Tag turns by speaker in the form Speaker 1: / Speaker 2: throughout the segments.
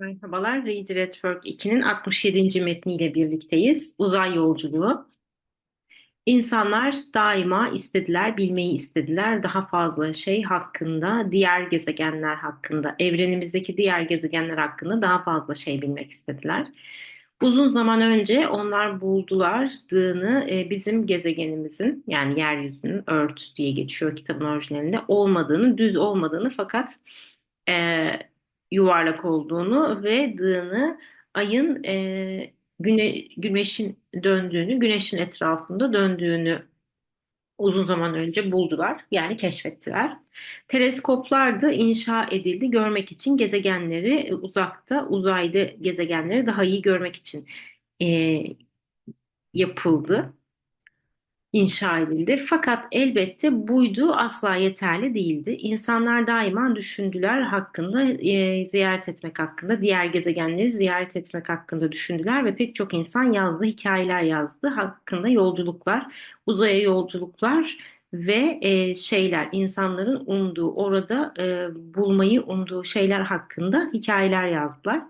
Speaker 1: Merhabalar, Read Network 2'nin 67. metniyle birlikteyiz. Uzay yolculuğu. İnsanlar daima istediler, bilmeyi istediler daha fazla şey hakkında, diğer gezegenler hakkında, evrenimizdeki diğer gezegenler hakkında daha fazla şey bilmek istediler. Uzun zaman önce onlar buldular dığını e, bizim gezegenimizin yani yeryüzünün Earth diye geçiyor kitabın orijinalinde olmadığını, düz olmadığını fakat e, yuvarlak olduğunu ve dığını ayın e, güne, güneşin döndüğünü, güneşin etrafında döndüğünü uzun zaman önce buldular. Yani keşfettiler. Teleskoplar da inşa edildi görmek için gezegenleri uzakta, uzayda gezegenleri daha iyi görmek için e, yapıldı inşa edildi. Fakat elbette buydu asla yeterli değildi. İnsanlar daima düşündüler hakkında, e, ziyaret etmek hakkında, diğer gezegenleri ziyaret etmek hakkında düşündüler ve pek çok insan yazdı, hikayeler yazdı hakkında yolculuklar, uzaya yolculuklar ve e, şeyler, insanların umduğu, orada e, bulmayı umduğu şeyler hakkında hikayeler yazdılar.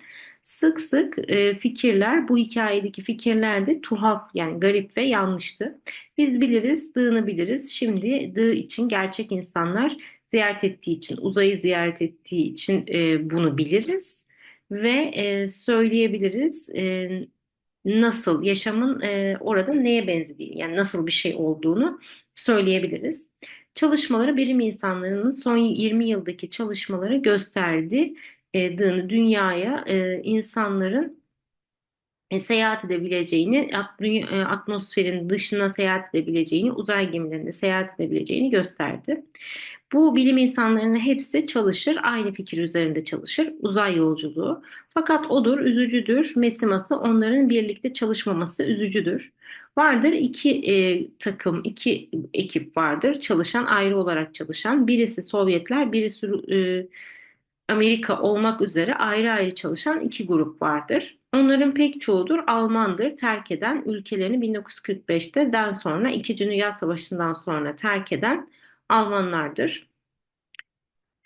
Speaker 1: Sık sık e, fikirler, bu hikayedeki fikirler de tuhaf yani garip ve yanlıştı. Biz biliriz, dığını biliriz. Şimdi dığı için gerçek insanlar ziyaret ettiği için, uzayı ziyaret ettiği için e, bunu biliriz ve e, söyleyebiliriz. E, nasıl yaşamın e, orada neye benzediğini yani nasıl bir şey olduğunu söyleyebiliriz. Çalışmaları bilim insanlarının son 20 yıldaki çalışmaları gösterdi e, dünyaya e, insanların e, seyahat edebileceğini, e, atmosferin dışına seyahat edebileceğini, uzay gemilerinde seyahat edebileceğini gösterdi. Bu bilim insanlarının hepsi çalışır, aynı fikir üzerinde çalışır, uzay yolculuğu. Fakat odur, üzücüdür, mesiması onların birlikte çalışmaması üzücüdür. Vardır iki e, takım, iki ekip vardır çalışan, ayrı olarak çalışan. Birisi Sovyetler, birisi e, Amerika olmak üzere ayrı ayrı çalışan iki grup vardır. Onların pek çoğudur Almandır terk eden ülkelerini 1945'te den sonra İkinci Dünya Savaşı'ndan sonra terk eden Almanlardır.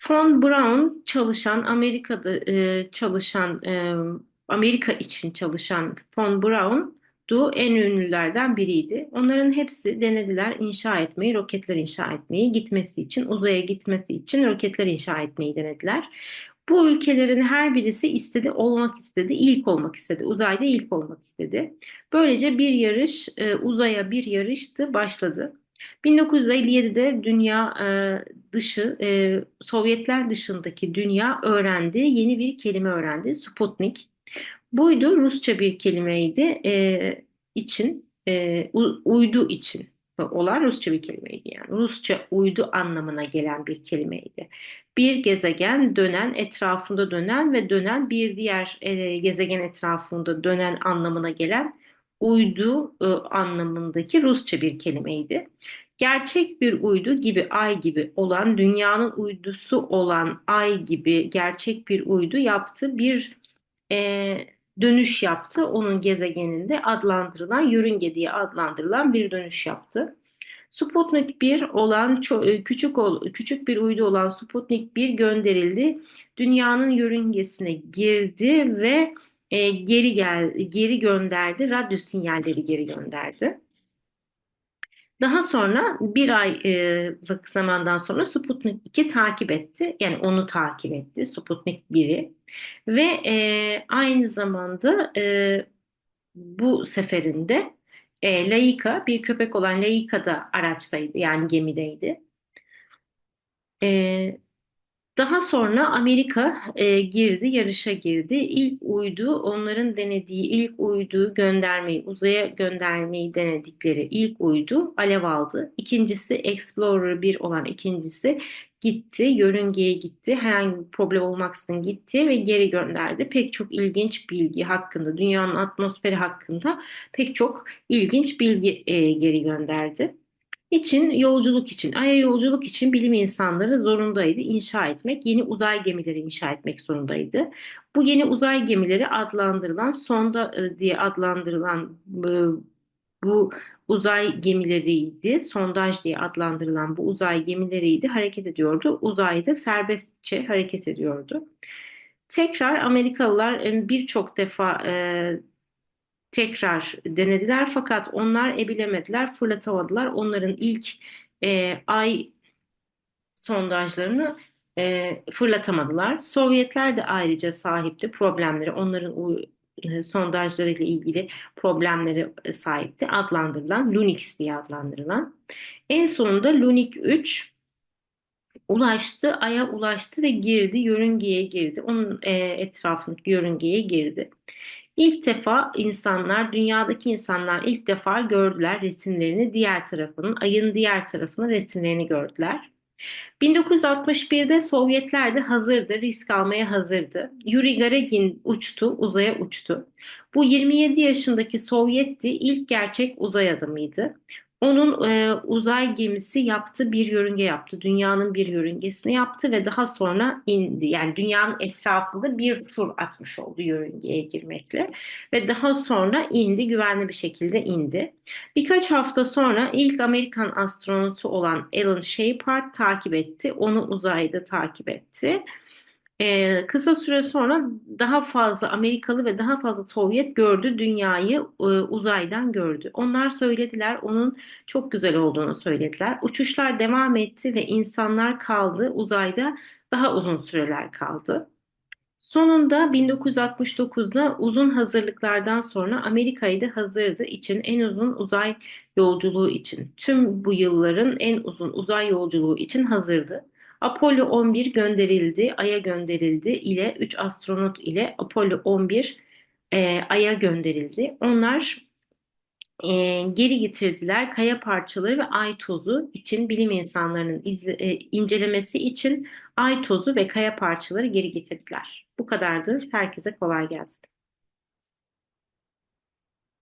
Speaker 1: Von Braun çalışan Amerika'da e, çalışan e, Amerika için çalışan Von Braun Du en ünlülerden biriydi. Onların hepsi denediler inşa etmeyi, roketler inşa etmeyi, gitmesi için, uzaya gitmesi için roketler inşa etmeyi denediler. Bu ülkelerin her birisi istedi, olmak istedi, ilk olmak istedi, uzayda ilk olmak istedi. Böylece bir yarış, e, uzaya bir yarıştı, başladı. 1957'de dünya e, dışı, e, Sovyetler dışındaki dünya öğrendi, yeni bir kelime öğrendi, Sputnik. Buydu Rusça bir kelimeydi e, için e, uydu için olan Rusça bir kelimeydi yani Rusça uydu anlamına gelen bir kelimeydi. Bir gezegen dönen etrafında dönen ve dönen bir diğer e, gezegen etrafında dönen anlamına gelen uydu e, anlamındaki Rusça bir kelimeydi. Gerçek bir uydu gibi ay gibi olan dünyanın uydusu olan ay gibi gerçek bir uydu yaptı bir e, dönüş yaptı. Onun gezegeninde adlandırılan yörünge diye adlandırılan bir dönüş yaptı. Sputnik 1 olan e, küçük küçük bir uydu olan Sputnik 1 gönderildi. Dünyanın yörüngesine girdi ve e, geri gel geri gönderdi. Radyo sinyalleri geri gönderdi. Daha sonra bir aylık zamandan sonra Sputnik 2 takip etti. Yani onu takip etti Sputnik 1'i. Ve e, aynı zamanda e, bu seferinde e, Laika, bir köpek olan Laika da araçtaydı yani gemideydi. E, daha sonra Amerika e, girdi, yarışa girdi. İlk uydu, onların denediği ilk uydu göndermeyi, uzaya göndermeyi denedikleri ilk uydu alev aldı. İkincisi Explorer 1 olan ikincisi gitti, yörüngeye gitti. Herhangi bir problem olmaksızın gitti ve geri gönderdi. Pek çok ilginç bilgi hakkında, dünyanın atmosferi hakkında pek çok ilginç bilgi e, geri gönderdi için yolculuk için, Ay'a yolculuk için bilim insanları zorundaydı inşa etmek, yeni uzay gemileri inşa etmek zorundaydı. Bu yeni uzay gemileri adlandırılan, sonda e, diye adlandırılan e, bu uzay gemileriydi, sondaj diye adlandırılan bu uzay gemileriydi, hareket ediyordu. Uzayda serbestçe hareket ediyordu. Tekrar Amerikalılar e, birçok defa e, tekrar denediler fakat onlar ebilemediler, fırlatamadılar. Onların ilk e, ay sondajlarını e, fırlatamadılar. Sovyetler de ayrıca sahipti problemleri. Onların e, sondajlarıyla ilgili problemleri e, sahipti. Adlandırılan Lunix diye adlandırılan. En sonunda Lunik 3 ulaştı, Ay'a ulaştı ve girdi, yörüngeye girdi. Onun e, etrafındaki yörüngeye girdi. İlk defa insanlar, dünyadaki insanlar ilk defa gördüler resimlerini diğer tarafının, Ay'ın diğer tarafının resimlerini gördüler. 1961'de Sovyetler de hazırdı, risk almaya hazırdı. Yuri Gagarin uçtu, uzaya uçtu. Bu 27 yaşındaki Sovyetti ilk gerçek uzay adamıydı. Onun e, uzay gemisi yaptı, bir yörünge yaptı. Dünyanın bir yörüngesini yaptı ve daha sonra indi. Yani dünyanın etrafında bir tur atmış oldu yörüngeye girmekle. Ve daha sonra indi, güvenli bir şekilde indi. Birkaç hafta sonra ilk Amerikan astronotu olan Alan Shepard takip etti. Onu uzayda takip etti. Ee, kısa süre sonra daha fazla Amerikalı ve daha fazla Sovyet gördü dünyayı e, uzaydan gördü. Onlar söylediler, onun çok güzel olduğunu söylediler. Uçuşlar devam etti ve insanlar kaldı uzayda daha uzun süreler kaldı. Sonunda 1969'da uzun hazırlıklardan sonra Amerika'yı da hazırdı için en uzun uzay yolculuğu için tüm bu yılların en uzun uzay yolculuğu için hazırdı. Apollo 11 gönderildi, Ay'a gönderildi ile 3 astronot ile Apollo 11 e, Ay'a gönderildi. Onlar e, geri getirdiler kaya parçaları ve ay tozu için bilim insanlarının izle, e, incelemesi için ay tozu ve kaya parçaları geri getirdiler. Bu kadardı. Herkese kolay gelsin.